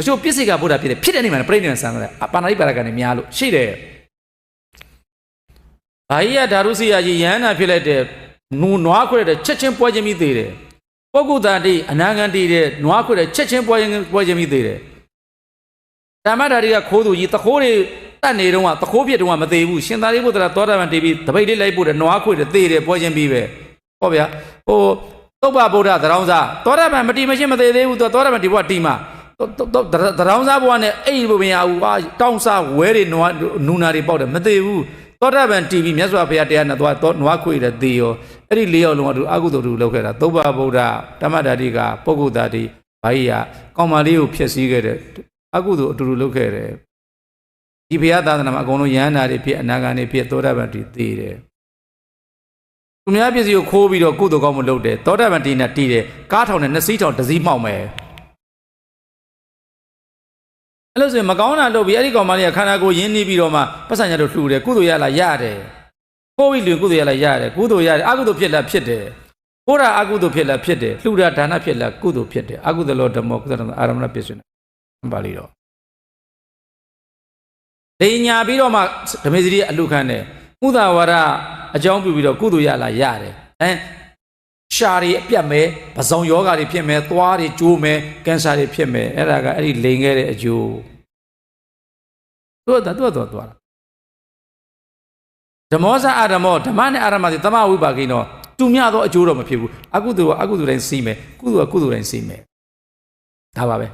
တချို့ပြစ်စိတ်ကဗုဒ္ဓဖြစ်တယ်ဖြစ်တဲ့နေမှာပြိဋိနိဗ္ဗာန်ဆံတယ်ပါဏာတိပါရကနေများလို့ရှိတယ်ဘာကြီးကဓာရုစီယာကြီးယန္နာဖြစ်လိုက်တဲ့နူနွားခွဲတဲ့ချက်ချင်းပွဲချင်းပြီးသေးတယ်ပုဂ္ဂုတ္တတိအနာဂန်တိတဲ့နွားခွဲတဲ့ချက်ချင်းပွဲချင်းပွဲချင်းပြီးသေးတယ်ဓမ္မဓာရီကခိုးသူကြီးတခိုးတွေတတ်နေတော့ကတခိုးပြစ်တော့ကမသေးဘူးရှင်သာရိပုတ္တရာသောတာပန်တေပြီးတပိတ်လေးလိုက်ပို့တယ်နွားခွဲတဲ့သေးတယ်ပွဲချင်းပြီးပဲဟောဗျာဟိုသုဗ္ဗဗုဒ္ဓသရောင်းစားသောတာပန်မတိမရှင်းမသေးသေးဘူးသူသောတာပန်ဒီဘဝတီမှာ တရောင်းစားဘဝနဲ့အဲ့ဒီဘုရင်အားဟာတောင်းစားဝဲတွေနွားနူနာတွေပေါက်တယ်မသေးဘူးသောတာပန် TV မြတ်စွာဘုရားတရားနဲ့သွားတော့နွားခွေတဲ့သေရောအဲ့ဒီလေးယောက်လုံးကသူအကုသိုလ်တူလောက်ခဲ့တာသုဗ္ဗဗုဒ္ဓဓမ္မဓာတိကပုဂ္ဂုတ္တတိဘာကြီးကကောင်းမလေးကိုဖျက်ဆီးခဲ့တဲ့အကုသိုလ်အတူတူလုပ်ခဲ့တယ်ဒီဘုရားသာသနာမှာအကုန်လုံးယန္နာတွေဖြစ်အနာဂါတွေဖြစ်သောတာပန်တိသေတယ်သူများပစ္စည်းကိုခိုးပြီးတော့ကုသိုလ်ကောင်းမှုလုပ်တယ်သောတာပန်တိနဲ့တည်တယ်ကားထောင်နဲ့နှစ်စီးထောင်တစ်စီးမှောက်မယ် အဲ့လို့ဆိုရင်မကောင်းတာလုပ်ပြီးအဲ့ဒီကောင်မလေးကခန္ဓာကိုယ်ရင်းနှီးပြီးတော့မှပတ်စံရတို့လှူတယ်ကုသိုလ်ရလာရတယ်ကိုယ်ဝိလူကုသိုလ်ရလာရတယ်ကုသိုလ်ရတယ်အကုသိုလ်ဖြစ်လာဖြစ်တယ်ကိုယ်ရာအကုသိုလ်ဖြစ်လာဖြစ်တယ်လှူတာဒါနဖြစ်လာကုသိုလ်ဖြစ်တယ်အကုသိုလ်လောဓမ္မောကုသလအာရမဏပစ္စုနာပါဠိတော်လိညာပြီးတော့မှဓမေစရိအလူခံတယ်ဥဒဝါဒအကြောင်းပြုပြီးတော့ကုသိုလ်ရလာရတယ်အဲရှာတွေအပြတ်မဲ့ပဇုံယောဂါတွေဖြစ်မဲ့သွားတွေကျိုးမဲ့ကင်ဆာတွေဖြစ်မဲ့အဲ့ဒါကအဲ့ဒီလိန်ခဲ့တဲ့အကျိုး သူကသူကသူကသွားတာဓမ္မောဇအာဓမ္မောဓမ္မနဲ့အာရမတိတမဝိပါကိနောတူမြသောအကျိုးတော့မဖြစ်ဘူးအကုသိုလ်ကအကုသိုလ်တိုင်းစီးမယ်ကုသိုလ်ကကုသိုလ်တိုင်းစီးမယ်ဒါပါပဲ